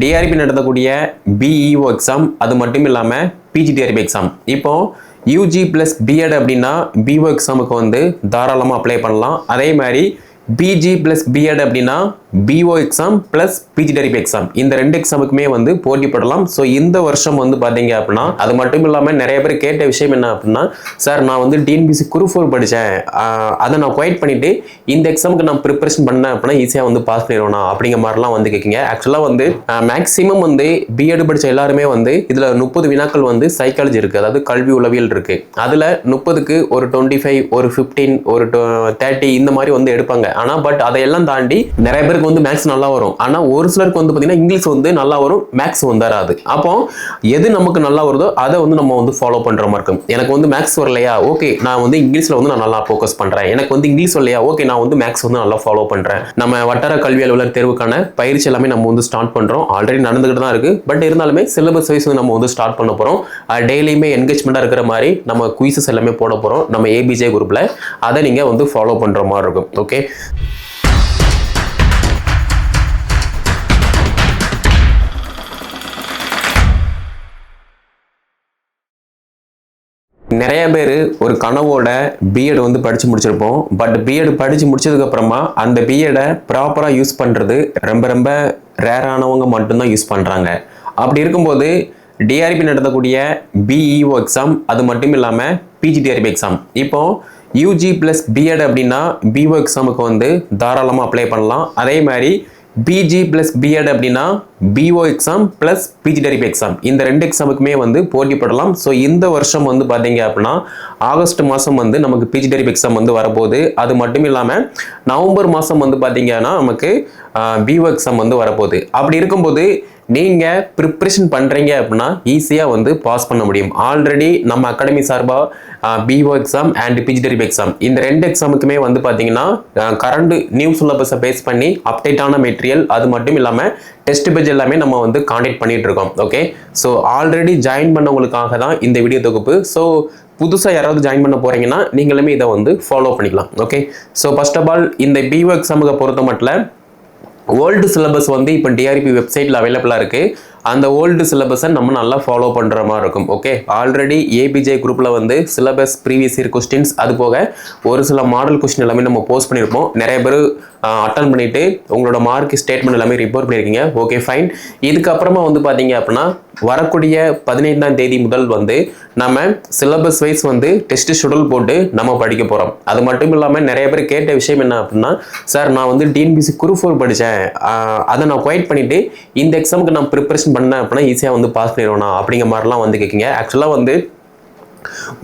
TRP நடத்தக்கூடிய BEO exam அது மட்டும் இல்லாமல் பிஜிடிஆர்பி எக்ஸாம் இப்போ யூஜி ப்ளஸ் பிஎட் அப்படின்னா பிஓ எக்ஸாமுக்கு வந்து தாராளமாக அப்ளை பண்ணலாம். அதே மாதிரி பிஜி ப்ளஸ் பிஎட் அப்படின்னா PO exam plus PGTRB exam இந்த ரெண்டு எக்ஸாமுக்குமே வந்து போட்டி போடலாம். ஸோ இந்த வருஷம் வந்து பார்த்தீங்க அப்படின்னா அது மட்டும் இல்லாமல் நிறைய பேர் கேட்ட விஷயம் என்ன அப்படின்னா சார் நான் வந்து டிஎன்பிசி குரூப் ஃபோர் படித்தேன் அதை நான் குவைட் பண்ணிவிட்டு இந்த எக்ஸாமுக்கு நான் ப்ரிப்பரேஷன் பண்ணேன் அப்படின்னா ஈஸியாக வந்து பாஸ் பண்ணிடுவேனா? அப்படிங்கிற மாதிரிலாம் வந்து கேட்குங்க ஆக்சுவலாக வந்து மேக்ஸிமம் வந்து பிஎட் படித்த எல்லாருமே வந்து இதில் முப்பது வினாக்கள் வந்து சைக்காலஜி இருக்குது அதாவது கல்வி உளவியல் இருக்குது அதில் முப்பதுக்கு ஒரு டுவெண்ட்டி ஃபைவ் ஒரு ஃபிஃப்டீன் ஒரு தேர்ட்டி இந்த மாதிரி வந்து எடுப்பாங்க. ஆனால் பட் அதையெல்லாம் தாண்டி நிறைய பேருக்கு வந்து மேக்ஸ் நல்லா வரும். ஆனால் ஒரு சிலருக்கு வந்து பார்த்தீங்கன்னா இங்கிலீஷ் வந்து நல்லா வரும் மேக்ஸ் வந்து வராது அப்போ எது நமக்கு நல்லா வருதோ அதை வந்து நம்ம வந்து ஃபாலோ பண்ணுற மாதிரி இருக்கும். எனக்கு வந்து மேக்ஸ் வரலையா? ஓகே நான் வந்து இங்கிலீஷில் வந்து நான் நல்லா ஃபோக்கஸ் பண்ணுறேன் எனக்கு வந்து இங்கிலீஷ் வரலையா? ஓகே நான் வந்து மேக்ஸ் வந்து நல்லா ஃபாலோ பண்ணுறேன் நம்ம வட்டார கல்வி அலுவலர் தேர்வுக்கான பயிற்சி எல்லாமே நம்ம வந்து ஸ்டார்ட் பண்ணுறோம் ஆல்ரெடி நடந்துகிட்டு தான் இருக்குது பட் இருந்தாலுமே சிலபஸ் வைஸ் வந்து நம்ம வந்து ஸ்டார்ட் பண்ண போகிறோம் டெய்லியுமே என்கேஜ்மெண்ட்டாக இருக்கிற மாதிரி நம்ம குயிசஸ் எல்லாமே போட போகிறோம் நம்ம ஏபிஜே குரூப்பில் அதை நீங்கள் வந்து ஃபாலோ பண்ணுற மாதிரி இருக்கும். ஓகே நிறைய பேர் ஒரு கனவோட பிஎட் வந்து படித்து முடிச்சிருப்போம். பட் பிஎட் படித்து முடிச்சதுக்கப்புறமா அந்த பிஎடை ப்ராப்பராக யூஸ் பண்ணுறது ரொம்ப ரொம்ப ரேரானவங்க மட்டும்தான் யூஸ் பண்ணுறாங்க அப்படி இருக்கும்போது டிஆர்பி நடத்தக்கூடிய பிஇஓ எக்ஸாம் அது மட்டும் இல்லாமல் பிஜிடிஆர்பி எக்ஸாம் இப்போது யூஜி ப்ளஸ் பிஎட் அப்படின்னா பிஓ எக்ஸாமுக்கு வந்து தாராளமாக அப்ளை பண்ணலாம். அதே மாதிரி பிஜி ப்ளஸ் பிஎட் அப்படின்னா PO exam plus PGTRB exam இந்த ரெண்டு எக்ஸாமுக்குமே வந்து போட்டி போடலாம். ஸோ இந்த வருஷம் வந்து பார்த்தீங்க அப்படின்னா ஆகஸ்ட் மாதம் வந்து நமக்கு பிஜி பிஜிடரிப் எக்ஸாம் வந்து வரப்போகுது. அது மட்டும் இல்லாமல் நவம்பர் மாதம் வந்து பார்த்தீங்கன்னா நமக்கு பிஓ எக்ஸாம் வந்து வரப்போகுது. அப்படி இருக்கும்போது நீங்கள் ப்ரிப்ரேஷன் பண்ணுறீங்க அப்படின்னா ஈஸியாக வந்து பாஸ் பண்ண முடியும். ஆல்ரெடி நம்ம அகாடமி சார்பாக PO exam and PGTRB exam இந்த ரெண்டு எக்ஸாமுக்குமே வந்து பார்த்தீங்கன்னா கரண்ட் நியூ சிலபஸை பேஸ் பண்ணி அப்டேட்டான மெட்டீரியல் அது மட்டும் இல்லாமல் டெஸ்ட் பேஜ் எல்லாமே நம்ம வந்து காண்டாக்ட் பண்ணிகிட்டு இருக்கோம். ஓகே ஸோ ஆல்ரெடி ஜாயின் பண்ணவங்களுக்காக தான் இந்த வீடியோ தொகுப்பு. ஸோ புதுசாக யாராவது ஜாயின் பண்ண போகிறீங்கன்னா நீங்களுமே இதை வந்து ஃபாலோ பண்ணிக்கலாம். Okay so first of all இந்த பிஓ எக்ஸாமுக்கு பொறுத்த மட்டும் ஓல்டு சிலபஸ் வந்து இப்போ டிஆர்பி வெப்சைட்டில் அவைலபிளாக இருக்குது அந்த ஓல்டு சிலபஸை நம்ம நல்லா ஃபாலோ பண்ணுற மாதிரி இருக்கும் ஓகே ஆல்ரெடி ஏபிஜே குரூப்பில் வந்து சிலபஸ் ப்ரீவியஸ் இயர் கொஸ்டின்ஸ் அது போக ஒரு சில மாடல் கொஸ்டின் எல்லாமே நம்ம போஸ்ட் பண்ணியிருப்போம். நிறைய பேர் அட்டன் பண்ணிவிட்டு உங்களோட மார்க் ஸ்டேட்மெண்ட் எல்லாமே ரிப்போர்ட் பண்ணியிருக்கீங்க ஓகே ஃபைன் இதுக்கப்புறமா வந்து பார்த்தீங்க அப்படின்னா வரக்கூடிய பதினைந்தாம் தேதி முதல் வந்து நம்ம சிலபஸ் வைஸ் வந்து டெஸ்ட் ஷெடியூல் போட்டு நம்ம படிக்க போகிறோம் அது மட்டும் இல்லாமல் நிறைய பேர் கேட்ட விஷயம் என்ன அப்படின்னா சார் நான் வந்து டிஎன்பிசி குரூப் ஃபோர் படித்தேன் அதை நான் குவைட் பண்ணிவிட்டு இந்த எக்ஸாமுக்கு நான் ப்ரிப்பரேஷன் பண்ணேன் அப்படின்னா ஈஸியாக வந்து பாஸ் பண்ணிடுவேனா? அப்படிங்கிற மாதிரிலாம் வந்து கேட்குங்க. ஆக்சுவலாக வந்து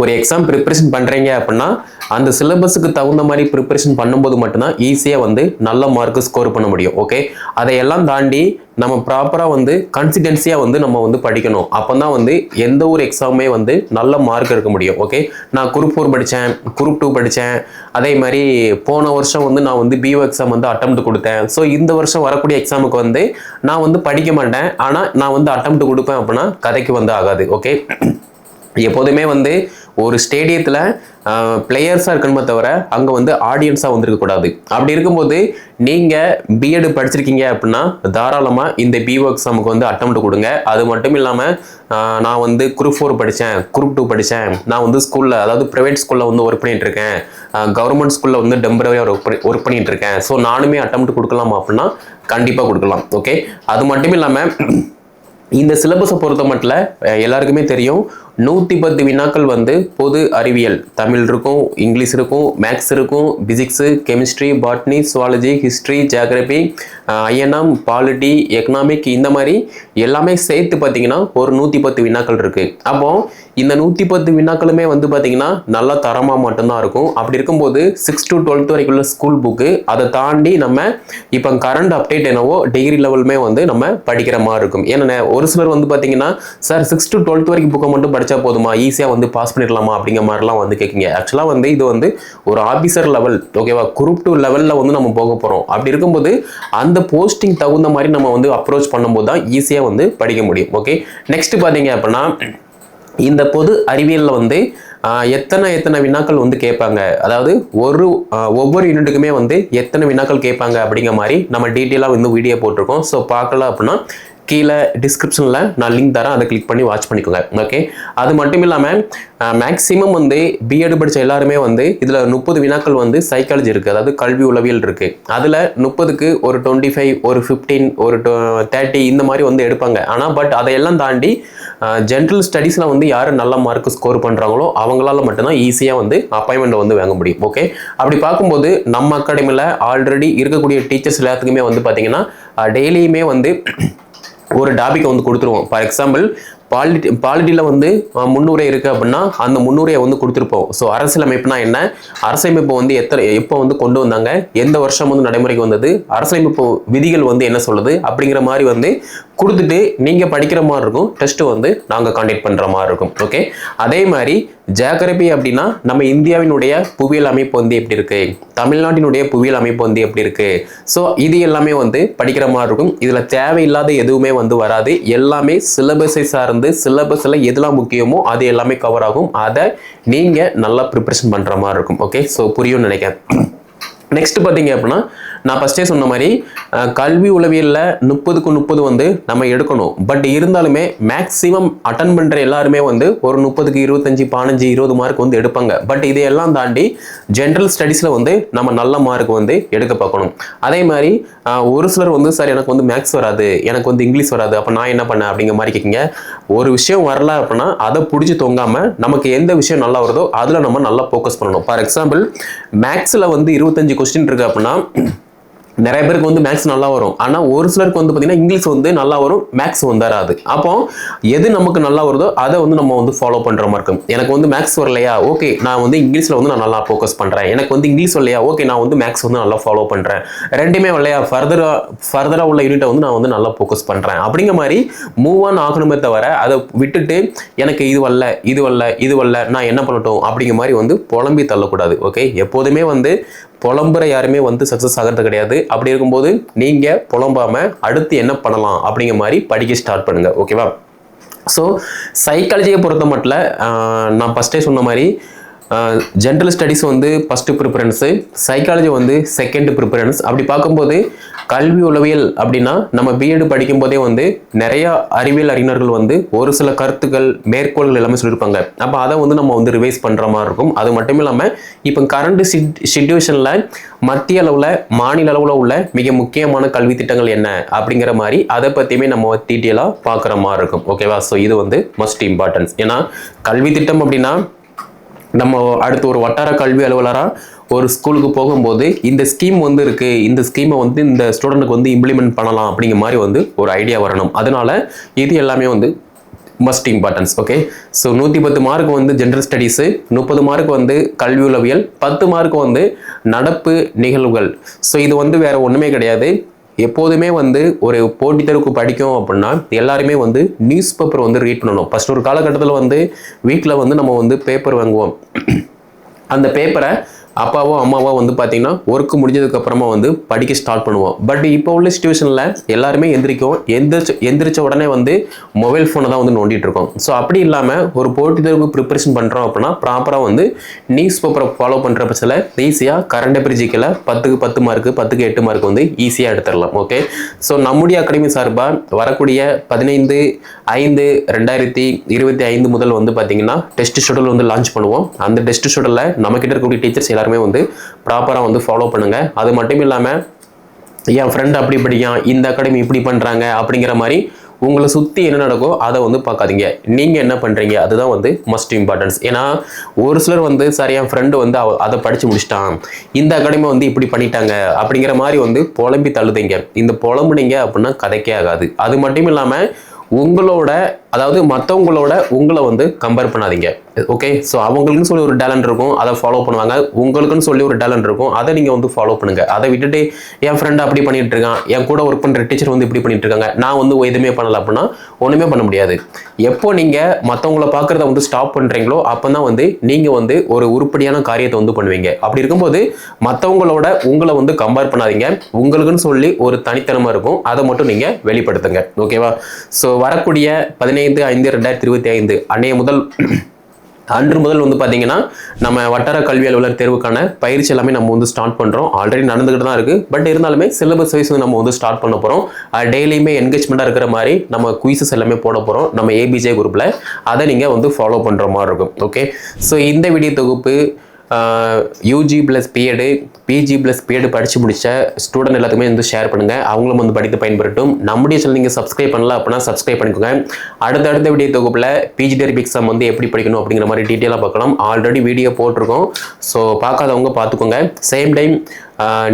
ஒரு எக்ஸாம் ப்ரிப்பரேஷன் பண்ணுறீங்க அப்படின்னா அந்த சிலபஸுக்கு தகுந்த மாதிரி ப்ரிப்பரேஷன் பண்ணும்போது மட்டும்தான் ஈஸியாக வந்து நல்ல மார்க் ஸ்கோர் பண்ண முடியும் ஓகே அதையெல்லாம் தாண்டி நம்ம ப்ராப்பராக வந்து கன்சிடென்சியாக வந்து நம்ம வந்து படிக்கணும். அப்போ தான் வந்து எந்த ஒரு எக்ஸாமுமே வந்து நல்ல மார்க் எடுக்க முடியும் ஓகே நான் குரூப் ஃபோர் படித்தேன் குரூப் டூ படித்தேன். அதே மாதிரி போன வருஷம் வந்து நான் வந்து பிஓ எக்ஸாம் வந்து அட்டம் கொடுத்தேன். ஸோ இந்த வருஷம் வரக்கூடிய எக்ஸாமுக்கு வந்து நான் வந்து படிக்க மாட்டேன். ஆனால் நான் வந்து அட்டம் கொடுப்பேன் அப்படின்னா கதைக்கு வந்து ஆகாது ஓகே எப்போதுமே வந்து ஒரு ஸ்டேடியத்தில் பிளேயர்ஸாக இருக்கணுமே தவிர அங்கே வந்து ஆடியன்ஸாக வந்திருக்கக்கூடாது அப்படி இருக்கும்போது நீங்கள் பிஎட் படிச்சிருக்கீங்க அப்படின்னா தாராளமாக இந்த பிஓ எக்ஸாமுக்கு வந்து அட்டம் கொடுங்க. அது மட்டும் இல்லாமல் நான் வந்து குரூப் ஃபோர் படித்தேன் குரூப் டூ படித்தேன் நான் வந்து ஸ்கூலில் அதாவது ப்ரைவேட் ஸ்கூலில் வந்து ஒர்க் பண்ணிகிட்டு இருக்கேன். கவர்மெண்ட் ஸ்கூலில் வந்து டெம்பரவரியாக ஒர்க் ஒர்க் பண்ணிகிட்ருக்கேன் இருக்கேன். ஸோ நானுமே அட்டம் கொடுக்கலாமா அப்படின்னா கண்டிப்பாக கொடுக்கலாம். ஓகே அது மட்டும் இல்லாமல் இந்த சிலபஸை பொறுத்த மட்டும் எல்லாருக்குமே தெரியும். நூற்றி பத்து வினாக்கள் வந்து பொது அறிவியல். தமிழ் இருக்கும் இங்கிலீஷ் இருக்கும் மேக்ஸ் இருக்கும் physics chemistry botany zoology history geography INM polity economic இந்த மாதிரி எல்லாமே சேர்த்து பார்த்தீங்கன்னா ஒரு நூற்றி பத்து வினாக்கள் இருக்குது அப்போ இந்த நூற்றி பத்து வினாக்களுமே வந்து பார்த்திங்கன்னா நல்லா தரமாக மட்டும்தான் இருக்கும். அப்படி இருக்கும்போது சிக்ஸ் டு டுவெல்த் வரைக்கும் உள்ள ஸ்கூல் புக்கு அதை தாண்டி நம்ம இப்போ கரண்ட் அப்டேட் என்னவோ டிகிரி லெவலுமே வந்து நம்ம படிக்கிற மாதிரி இருக்கும். ஏன்னா ஒரு சிலர் வந்து பார்த்தீங்கன்னா சார் சிக்ஸ் டு டுவெல்த் வரைக்கும் புக்கை மட்டும் படித்தா போதுமா? ஈஸியாக வந்து பாஸ் பண்ணிடலாமா? அப்படிங்கிற மாதிரிலாம் வந்து கேட்குங்க ஆக்சுவலாக வந்து இது வந்து ஒரு ஆஃபீஸர் லெவல் ஓகேவா குரூப் டூ லெவலில் வந்து நம்ம போக போகிறோம் அப்படி இருக்கும்போது அந்த போஸ்டிங் தகுந்த மாதிரி நம்ம வந்து அப்ரோச் பண்ணும்போது தான் ஈஸியாக வந்து படிக்க முடியும் ஓகே நெக்ஸ்ட் பார்த்தீங்க அப்படின்னா இந்த பொது அறிவியலில் வந்து எத்தனை எத்தனை வினாக்கள் வந்து கேட்பாங்க? அதாவது ஒரு ஒவ்வொரு யூனிட்டுக்குமே வந்து எத்தனை வினாக்கள் கேட்பாங்க? அப்படிங்கிற மாதிரி நம்ம டீட்டெயிலாக வந்து வீடியோ போட்டிருக்கோம். ஸோ பார்க்கல அப்படின்னா கீழே டிஸ்கிரிப்ஷனில் நான் லிங்க் தரேன். அதை கிளிக் பண்ணி வாட்ச் பண்ணிக்கோங்க. ஓகே அது மட்டும் இல்லாமல் மேக்ஸிமம் வந்து பிஎட் படித்த எல்லாருமே வந்து இதில் முப்பது வினாக்கள் வந்து சைக்காலஜி இருக்குது அதாவது கல்வி உளவியல் இருக்குது அதில் முப்பதுக்கு ஒரு டுவெண்ட்டி ஃபைவ் ஒரு ஃபிஃப்டீன் ஒரு தேர்ட்டி இந்த மாதிரி வந்து எடுப்பாங்க. ஆனால் பட் அதையெல்லாம் தாண்டி ஜென்ரல் ஸ்டடீஸில் வந்து யார் நல்ல மார்க் ஸ்கோர் பண்ணுறாங்களோ அவங்களால மட்டும்தான் ஈஸியாக வந்து அப்பாயின்மெண்ட் வந்து வாங்க முடியும். ஓகே அப்படி பார்க்கும்போது நம்ம அகாடமியில் ஆல்ரெடி இருக்கக்கூடிய டீச்சர்ஸ் எல்லாத்துக்குமே வந்து பார்த்திங்கன்னா டெய்லியுமே வந்து ஒரு டாபிக்கை வந்து கொடுத்துருவோம். ஃபார் எக்ஸாம்பிள் பாலிட்டி பாலிட்டியில் வந்து முன்னுரை இருக்குது அப்படின்னா அந்த முன்னுரையை வந்து கொடுத்துருப்போம். ஸோ அரசியலமைப்புனா என்ன? அரசியலமைப்பு வந்து எத்தனை எப்போ வந்து கொண்டு வந்தாங்க? எந்த வருஷம் வந்து நடைமுறைக்கு வந்தது? அரசியலமைப்பு விதிகள் வந்து என்ன சொல்லுது? அப்படிங்கிற மாதிரி வந்து கொடுத்துட்டு நீங்கள் படிக்கிற மாதிரி இருக்கும். டெஸ்ட்டு வந்து நாங்கள் காண்டக்ட் பண்ணுற மாதிரி இருக்கும். ஓகே அதே மாதிரி ஜியாகிரபி அப்படின்னா நம்ம இந்தியாவினுடைய புவியியல் அமைப்பு வந்து எப்படி இருக்குது தமிழ்நாட்டினுடைய புவியியல் அமைப்பு வந்து எப்படி இருக்குது ஸோ இது எல்லாமே வந்து படிக்கிற மாதிரி இருக்கும். இதில் தேவையில்லாத எதுவுமே வந்து வராது. எல்லாமே சிலபஸை சார்ந்து சிலபஸில் எதெல்லாம் முக்கியமோ அது எல்லாமே கவர் ஆகும். அதை நீங்கள் நல்லா ப்ரிப்பரேஷன் பண்ணுற மாதிரி இருக்கும். ஓகே ஸோ புரியும்னு நினைக்கிறேன். நெக்ஸ்ட் பார்த்தீங்க அப்படின்னா நான் ஃபஸ்ட்டே சொன்ன மாதிரி கல்வி உளவியலில் முப்பதுக்கு முப்பது வந்து நம்ம எடுக்கணும். பட் இருந்தாலுமே மேக்ஸிமம் அட்டன் பண்ணுற எல்லாருமே வந்து ஒரு முப்பதுக்கு இருபத்தஞ்சி பதினஞ்சு இருபது மார்க் வந்து எடுப்பாங்க. பட் இதையெல்லாம் தாண்டி ஜென்ரல் ஸ்டடீஸில் வந்து நம்ம நல்ல மார்க் வந்து எடுக்க பார்க்கணும். அதே மாதிரி ஒரு சிலர் வந்து சார் எனக்கு வந்து மேக்ஸ் வராது. எனக்கு வந்து இங்கிலீஷ் வராது. அப்போ நான் என்ன பண்ணேன்? அப்படிங்கிற மாதிரி கேட்குங்க. ஒரு விஷயம் வரல அப்படின்னா அதை பிடிச்சி தொங்காமல் நமக்கு எந்த விஷயம் நல்லா வருதோ அதில் நம்ம நல்லா ஃபோக்கஸ் பண்ணணும். ஃபார் எக்ஸாம்பிள் மேக்ஸில் வந்து இருபத்தஞ்சு கொஸ்டின் இருக்கு அப்படின்னா நிறைய பேருக்கு வந்து மேக்ஸ் நல்லா வரும். ஆனால் ஒரு சிலருக்கு வந்து பார்த்தீங்கன்னா இங்கிலீஷ் வந்து நல்லா வரும் மேக்ஸ் வந்துராது. அப்போ எது நமக்கு நல்லா வருதோ அதை வந்து நம்ம வந்து ஃபாலோ பண்ணுற மாதிரி இருக்கும். எனக்கு வந்து மேக்ஸ் வரலையா? ஓகே நான் வந்து இங்கிலீஷில் வந்து நான் நல்லா ஃபோக்கஸ் பண்ணுறேன் எனக்கு வந்து இங்கிலீஷ் வரலையா? ஓகே நான் வந்து மேக்ஸ் வந்து நல்லா ஃபாலோ பண்ணுறேன் ரெண்டுமே வரலையா? ஃபர்தராக ஃபர்தராக உள்ள யூனிட்டை வந்து நான் வந்து நல்லா ஃபோக்கஸ் பண்ணுறேன் அப்படிங்கிற மாதிரி மூவ் ஆன் ஆகணுமே தவிர அதை விட்டுட்டு எனக்கு இது வரல இது வரல இது வரல நான் என்ன பண்ணட்டும்? அப்படிங்கிற மாதிரி வந்து புலம்பி தள்ளக்கூடாது. ஓகே எப்போதுமே வந்து புலம்புற யாருமே வந்து சக்ஸஸ் ஆகிறது கிடையாது. அப்படி இருக்கும்போது நீங்கள் புலம்பாமல் அடுத்து என்ன பண்ணலாம் அப்படிங்கிற மாதிரி படிக்க ஸ்டார்ட் பண்ணுங்க ஓகேவா ஸோ சைக்காலஜியை பொறுத்த மட்டும் நான் ஃபஸ்ட்டே சொன்ன மாதிரி ஜென்ரல் ஸ்டடீஸ் வந்து ஃபஸ்ட்டு ப்ரிஃபரன்ஸு சைக்காலஜி வந்து செகண்ட் ப்ரிஃபரன்ஸ் அப்படி பார்க்கும்போது கல்வி உளவியல் அப்படின்னா நம்ம பிஎட் படிக்கும் போதே வந்து நிறைய அறிவியல் அறிஞர்கள் வந்து ஒரு சில கருத்துக்கள் மேற்கோள்கள் எல்லாமே சொல்லியிருப்பாங்க. அப்போ அதை வந்து நம்ம வந்து ரிவைஸ் பண்ணுற மாதிரி இருக்கும். அது மட்டும் இல்லாமல் இப்போ கரண்ட் சிச்சுவேஷனில் மத்திய அளவில் மாநில அளவில் உள்ள மிக முக்கியமான கல்வி திட்டங்கள் என்ன அப்படிங்கிற மாதிரி அதை பற்றியுமே நம்ம டீட்டெயிலாக பார்க்குற மாதிரி இருக்கும். ஓகேவா ஸோ இது வந்து மஸ்ட் இம்பார்ட்டன்ஸ் ஏன்னா கல்வி திட்டம் அப்படின்னா நம்ம அடுத்து ஒரு வட்டார கல்வி அலுவலராக ஒரு ஸ்கூலுக்கு போகும்போது இந்த ஸ்கீம் வந்து இருக்கு இந்த ஸ்கீமை வந்து இந்த ஸ்டூடெண்ட்டுக்கு வந்து இம்ப்ளிமெண்ட் பண்ணலாம் அப்படிங்கிற மாதிரி வந்து ஒரு ஐடியா வரணும். அதனால இது எல்லாமே வந்து மஸ்ட் இம்பார்ட்டன்ஸ் ஓகே ஸோ நூற்றி பத்து மார்க் வந்து ஜென்ரல் ஸ்டடீஸு முப்பது மார்க் வந்து கல்வி உளவியல் பத்து மார்க் வந்து நடப்பு நிகழ்வுகள். ஸோ இது வந்து வேறு ஒன்றுமே கிடையாது. எப்போதுமே வந்து ஒரு போட்டித் தேர்வுக்கு படிக்கும் அப்படின்னா எல்லாருமே வந்து நியூஸ் பேப்பர் வந்து ரீட் பண்ணணும். ஃபஸ்ட் ஒரு காலகட்டத்தில் வந்து வீட்டில் வந்து நம்ம வந்து பேப்பர் வாங்குவோம். அந்த பேப்பரை அப்பாவோ அம்மாவோ வந்து பார்த்தீங்கன்னா ஒர்க்கு முடிஞ்சதுக்கப்புறமா வந்து படிக்க ஸ்டார்ட் பண்ணுவோம் பட் இப்போ உள்ள சுச்சுவேஷனில் எல்லாருமே எந்திரிக்கும். எந்திரிச்ச எந்திரிச்ச உடனே வந்து மொபைல் ஃபோனை தான் வந்து நோண்டிட்டு இருக்கோம். ஸோ அப்படி இல்லாமல் ஒரு போட்டித் தேர்வுக்கு ப்ரிப்பரேஷன் பண்ணுறோம் அப்படின்னா ப்ராப்பராக வந்து நியூஸ் பேப்பரை ஃபாலோ பண்ணுற பட்சத்தில் ஈஸியாக கரண்ட் அஃபேர் ஜிக்கில் பத்துக்கு பத்து மார்க்கு பத்துக்கு எட்டு மார்க் வந்து ஈஸியாக எடுத்துடலாம். ஓகே ஸோ நம்முடைய அகாடமி சார்பாக வரக்கூடிய பதினைந்து ஐந்து ரெண்டாயிரத்தி இருபத்தி ஐந்து முதல் வந்து பார்த்தீங்கன்னா டெஸ்ட் ஷெடியூல் வந்து லான்ச் பண்ணுவோம். அந்த டெஸ்ட் ஷெடியூலில் நம்மக்கிட்ட இருக்கக்கூடிய டீச்சர்ஸ் எல்லாருமே வந்து ப்ராப்பராக வந்து ஃபாலோ பண்ணுங்க. அது மட்டும் இல்லாமல் என் ஃப்ரெண்ட் அப்படி படிக்கான் இந்த அகாடமி இப்படி பண்ணுறாங்க அப்படிங்கிற மாதிரி உங்களை சுற்றி என்ன நடக்கோ அதை வந்து பார்க்காதீங்க. நீங்கள் என்ன பண்ணுறீங்க அதுதான் வந்து மஸ்ட் இம்பார்ட்டன்ஸ் ஏன்னா ஒரு சிலர் வந்து சரி என் ஃப்ரெண்டு வந்து அவ அதை படித்து முடிச்சிட்டான். இந்த அகாடமி வந்து இப்படி பண்ணிட்டாங்க. அப்படிங்கிற மாதிரி வந்து புலம்பி தள்ளுதீங்க. இந்த புலம்புனீங்க அப்படின்னா கதைக்கே ஆகாது. அது மட்டும் இல்லாமல் உங்களோட அதாவது மற்றவங்களோட உங்களை வந்து கம்பேர் பண்ணாதீங்க. ஓகே ஸோ அவங்களுக்குன்னு சொல்லி ஒரு டேலண்ட் இருக்கும் அதை ஃபாலோ பண்ணுவாங்க. உங்களுக்குன்னு சொல்லி ஒரு டேலண்ட் இருக்கும் அதை நீங்கள் வந்து ஃபாலோ பண்ணுங்கள் அதை விட்டுட்டு என் ஃப்ரெண்ட் அப்படி பண்ணிட்டு இருக்கான் என் கூட ஒர்க் பண்ணுற டீச்சர் வந்து இப்படி பண்ணிட்டு இருக்காங்க. நான் வந்து எதுவுமே பண்ணல அப்படின்னா ஒன்றுமே பண்ண முடியாது. எப்போ நீங்கள் மற்றவங்கள பார்க்குறத வந்து ஸ்டாப் பண்ணுறீங்களோ அப்போ தான் வந்து நீங்கள் வந்து ஒரு உருப்படியான காரியத்தை வந்து பண்ணுவீங்க. அப்படி இருக்கும்போது மற்றவங்களோட உங்களை வந்து கம்பேர் பண்ணாதீங்க. உங்களுக்குன்னு சொல்லி ஒரு தனித்தனமாக இருக்கும் அதை மட்டும் நீங்கள் வெளிப்படுத்துங்க. ஓகேவா ஸோ வரக்கூடிய பதினைந்து ஐந்து ரெண்டாயிரத்தி இருபத்தி ஐந்து அன்னைய முதல் அன்று முதல் வந்து பார்த்தீங்கன்னா நம்ம வட்டார கல்வி அலுவலர் தேர்வுக்கான பயிற்சி எல்லாமே நம்ம வந்து ஸ்டார்ட் பண்ணுறோம் ஆல்ரெடி நடந்துகிட்டு தான் இருக்குது பட் இருந்தாலுமே சிலபஸ் வைஸ் வந்து நம்ம வந்து ஸ்டார்ட் பண்ண போகிறோம் டெய்லியுமே என்கேஜ்மெண்ட்டாக இருக்கிற மாதிரி நம்ம குயிசஸ் எல்லாமே போட போகிறோம் நம்ம ஏபிஜே குரூப்பில் அதை நீங்கள் வந்து ஃபாலோ பண்ணுற மாதிரி இருக்கும். ஓகே ஸோ இந்த வீடியோ தொகுப்பு UG plus BEd PG plus BEd படித்து முடித்த ஸ்டூடெண்ட் எல்லாத்துக்குமே வந்து ஷேர் பண்ணுங்கள் அவங்களும் வந்து படித்து பயன்பெறட்டும். நம்முடைய சேனல் நீங்கள் சப்ஸ்கிரைப் பண்ணலாம் அப்படின்னா சப்ஸ்கிரைப் பண்ணிக்கோங்க. அடுத்தடுத்த வீடியோ தொகுப்பில் பிஜி டெரிப் எக்ஸாம் வந்து எப்படி படிக்கணும் அப்படிங்கிற மாதிரி டீட்டெயிலாக பார்க்கலாம். ஆல்ரெடி வீடியோ போட்டிருக்கோம். ஸோ பார்க்காதவங்க பார்த்துக்கோங்க. சேம் டைம்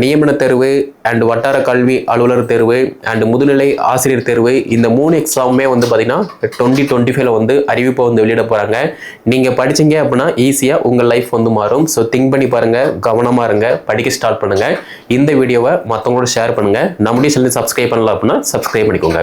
நியமன தேர்வு அண்ட் வட்டார கல்வி அலுவலர் தேர்வு அண்ட் முதுநிலை ஆசிரியர் தேர்வு இந்த மூணு எக்ஸாமுமே வந்து பார்த்தீங்கன்னா டுவெண்ட்டி டுவெண்ட்டி ஃபைவ்ல வந்து அறிவிப்பை வந்து வெளியிட போகிறாங்க நீங்கள் படிச்சீங்க அப்படின்னா ஈஸியாக உங்கள் லைஃப் வந்து மாறும். ஸோ திங்க் பண்ணி பாருங்கள் கவனமாக இருங்க படிக்க ஸ்டார்ட் பண்ணுங்கள் இந்த வீடியோவை மற்றவங்களோட ஷேர் பண்ணுங்கள் நம்முடைய சேனல் சப்ஸ்கிரைப் பண்ணல அப்படின்னா சப்ஸ்கிரைப் பண்ணிக்கோங்க.